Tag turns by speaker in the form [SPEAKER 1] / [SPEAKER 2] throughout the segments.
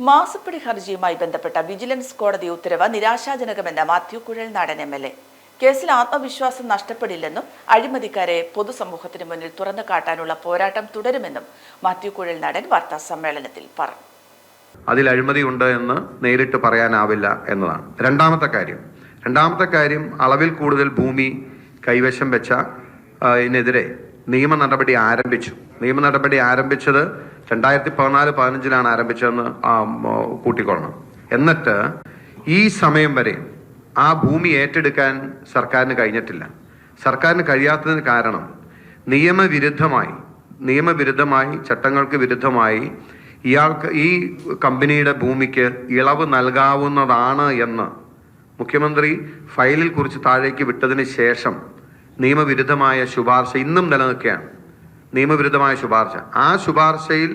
[SPEAKER 1] മാസപ്പടി ഹർജിയുമായി ബന്ധപ്പെട്ട വിജിലൻസ് കോടതി ഉത്തരവ് നിരാശാജനകമെന്ന് മാത്യു കുഴൽ നാടൻ എം എൽ എ. കേസിൽ ആത്മവിശ്വാസം നഷ്ടപ്പെടില്ലെന്നും അഴിമതിക്കാരെ പൊതുസമൂഹത്തിന് മുന്നിൽ തുറന്നു കാട്ടാനുള്ള പോരാട്ടം തുടരുമെന്നും മാത്യു കുഴൽ നാടൻ വാർത്താ സമ്മേളനത്തിൽ പറഞ്ഞു.
[SPEAKER 2] അതിൽ അഴിമതി ഉണ്ട് എന്ന് നേരിട്ട് പറയാനാവില്ല എന്നതാണ്. രണ്ടാമത്തെ കാര്യം. രണ്ടാമത്തെ കാര്യം അളവിൽ കൂടുതൽ ഭൂമി കൈവശം വെച്ച ആ, ഇതിനെതിരെ നിയമ നടപടി ആരംഭിച്ചു. നിയമ നടപടി ആരംഭിച്ചത് രണ്ടായിരത്തി പതിനാല് പതിനഞ്ചിലാണ് ആരംഭിച്ചതെന്ന് കൂട്ടിക്കൊള്ളണം എന്നിട്ട് ഈ സമയം വരെ ആ ഭൂമി ഏറ്റെടുക്കാൻ സർക്കാരിന് കഴിഞ്ഞിട്ടില്ല. സർക്കാരിന് കഴിയാത്തതിന് കാരണം നിയമവിരുദ്ധമായി നിയമവിരുദ്ധമായി ചട്ടങ്ങൾക്ക് വിരുദ്ധമായി ഇയാൾക്ക് ഈ കമ്പനിയുടെ ഭൂമിക്ക് ഇളവ് നൽകാവുന്നതാണ് എന്ന് മുഖ്യമന്ത്രി ഫയലിൽ കുറിച്ച് താഴേക്ക് വിട്ടതിന് ശേഷം നിയമവിരുദ്ധമായ ശുപാർശ ഇന്നും നിലനിൽക്കുകയാണ്. നിയമവിരുദ്ധമായ ശുപാർശ. ആ ശുപാർശയിൽ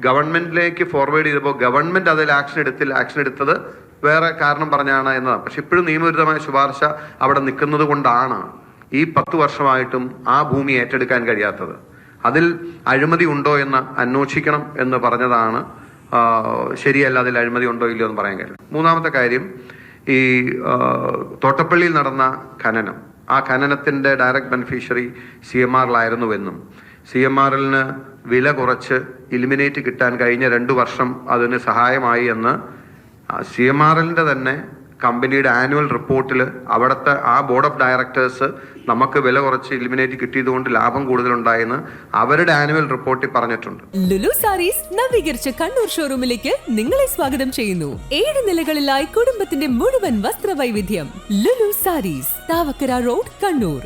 [SPEAKER 2] ഗവൺമെന്റിലേക്ക് ഫോർവേഡ് ചെയ്തപ്പോൾ ഗവൺമെന്റ് അതിൽ ആക്ഷൻ എടുത്തില്ല. ആക്ഷൻ എടുത്തത് വേറെ കാരണം പറഞ്ഞാണ് എന്നതാണ്. പക്ഷെ ഇപ്പോഴും നിയമവിരുദ്ധമായ ശുപാർശ അവിടെ നിൽക്കുന്നത് കൊണ്ടാണ് ഈ പത്ത് വർഷമായിട്ടും ആ ഭൂമി ഏറ്റെടുക്കാൻ കഴിയാത്തത്. അതിൽ അഴിമതി ഉണ്ടോ എന്ന് അന്വേഷിക്കണം എന്ന് പറഞ്ഞതാണ് ശരിയല്ല അതിൽ അഴിമതി ഉണ്ടോ ഇല്ലയോ എന്ന് പറയാൻ കഴിയും മൂന്നാമത്തെ കാര്യം ഈ തോട്ടപ്പള്ളിയിൽ നടന്ന ഖനനം. ആ ഖനനത്തിന്റെ ഡയറക്റ്റ് ബെനിഫിഷ്യറി സി എം ആറിലായിരുന്നുവെന്നും. സി എം ആറിന് വില കുറച്ച് ഇലിമിനേറ്റ് കിട്ടാൻ കഴിഞ്ഞ രണ്ട് വർഷം അതിന് സഹായമായി എന്ന് സി എം ആറിന്റെ തന്നെ കമ്പനിയുടെ ആനുവൽ റിപ്പോർട്ടിൽ അവിടുത്തെ ആ ബോർഡ് ഓഫ് ഡയറക്ടേഴ്സ് നമുക്ക് വില കുറച്ച് ഇലിമിനേറ്റ് കിട്ടിയതുകൊണ്ട് ലാഭം കൂടുതലുണ്ടായെന്ന് അവരുടെ ആനുവൽ റിപ്പോർട്ടിൽ പറഞ്ഞിട്ടുണ്ട്.
[SPEAKER 3] ലുലു സാരീസ് നവീകരിച്ച കണ്ണൂർ ഷോറൂമിലേക്ക് നിങ്ങളെ സ്വാഗതം ചെയ്യുന്നു. ഏഴ് നിലകളിലായി കുടുംബത്തിന്റെ മുഴുവൻ വസ്ത്രവൈവിധ്യം. ലുലു സാരീസ് താവക്കര റോഡ് കണ്ണൂർ.